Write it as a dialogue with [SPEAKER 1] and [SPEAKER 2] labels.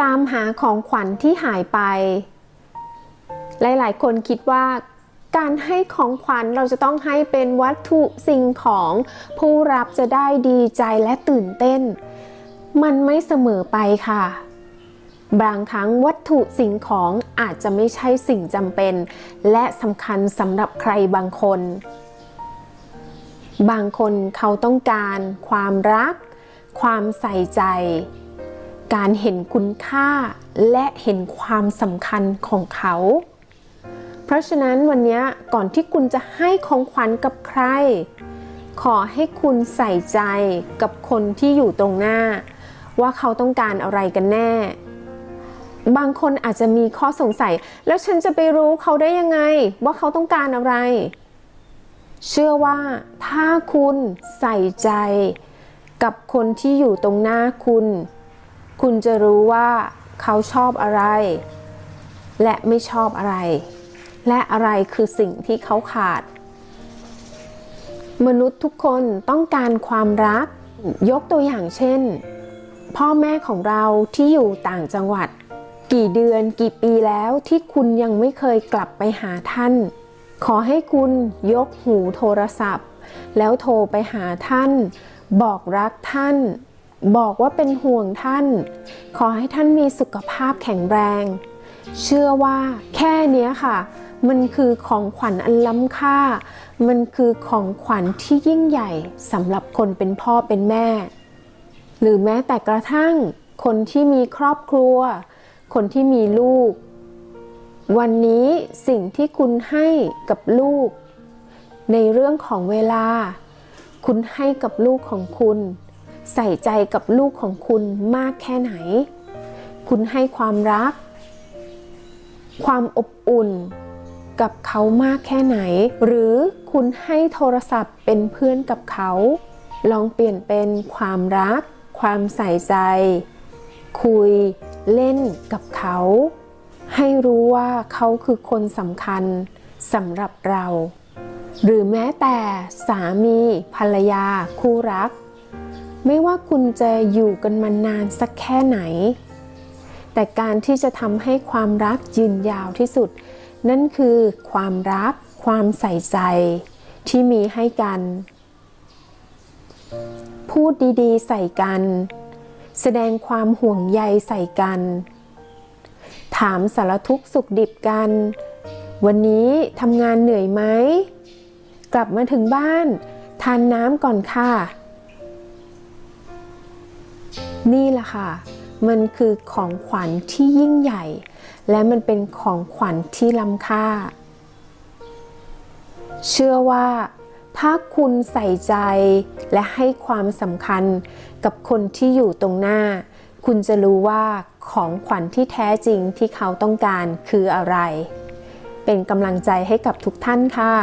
[SPEAKER 1] ตามหาของขวัญที่หายไป หลาย ๆ คนคิดว่าการให้ของขวัญเราจะต้องให้เป็นวัตถุสิ่งของผู้รับจะได้ดีใจและตื่นเต้น มันไม่เสมอไปค่ะ บางครั้งวัตถุสิ่งของอาจจะไม่ใช่สิ่งจำเป็น และสำคัญสำหรับใครบางคน บางคนเขาต้องการความรัก ความใส่ใจ การเห็นคุณค่าและเห็นความสำคัญของเขา เพราะฉะนั้นวันนี้ก่อนที่คุณจะให้ของขวัญกับใคร ขอให้คุณใส่ใจกับคนที่อยู่ตรงหน้า ว่าเขาต้องการอะไรกันแน่ บางคนอาจจะมีข้อสงสัย แล้วฉันจะไปรู้เขาได้ยังไง ว่าเขาต้องการอะไร เชื่อว่าถ้าคุณใส่ใจกับคนที่อยู่ตรงหน้าคุณ คุณจะรู้ว่าเขาชอบอะไร และไม่ชอบอะไร และอะไรคือสิ่งที่เขาขาด มนุษย์ทุกคนต้องการความรัก ยกตัวอย่างเช่น พ่อแม่ของเราที่อยู่ต่างจังหวัด กี่เดือนกี่ปีแล้วที่คุณยังไม่เคยกลับไปหาท่าน ขอให้คุณยกหูโทรศัพท์ แล้วโทรไปหาท่าน บอกรักท่าน บอกว่าเป็นห่วงท่าน ขอให้ท่านมีสุขภาพแข็งแรง เชื่อว่าแค่นี้ค่ะ มันคือของขวัญอันล้ำค่า มันคือของขวัญที่ยิ่งใหญ่สำหรับคนเป็นพ่อเป็นแม่ หรือแม้แต่กระทั่ง คนที่มีครอบครัว คนที่มีลูก วันนี้สิ่งที่คุณให้กับลูก ในเรื่องของเวลา คุณให้กับลูกของคุณ ใส่ใจกับลูกของคุณมากแค่ไหน คุณให้ความรัก ความอบอุ่นกับเขามากแค่ไหน หรือคุณให้โทรศัพท์เป็นเพื่อนกับเขา ลองเปลี่ยนเป็นความรัก ความใส่ใจ คุยเล่นกับเขา ให้รู้ว่าเขาคือคนสำคัญสำหรับเรา หรือแม้แต่สามีภรรยาคู่รัก ไม่ว่าคุณจะอยู่กันมานานสักแค่ไหน แต่การที่จะทำให้ความรักยืนยาวที่สุด นั่นคือความรัก ความใส่ใจที่มีให้กัน พูดดีๆ ใส่กัน แสดงความห่วงใยใส่กัน ถามสารทุกสุขดิบกัน วันนี้ทำงานเหนื่อยไหม กลับมาถึงบ้าน ทานน้ำก่อนค่ะ นี่แหละค่ะ มันคือของขวัญที่ยิ่งใหญ่ และมันเป็นของขวัญที่ล้ำค่า เชื่อว่าถ้าคุณใส่ใจและให้ความสำคัญกับคนที่อยู่ตรงหน้า คุณจะรู้ว่าของขวัญที่แท้จริงที่เขาต้องการคืออะไร เป็นกำลังใจให้กับทุกท่านค่ะ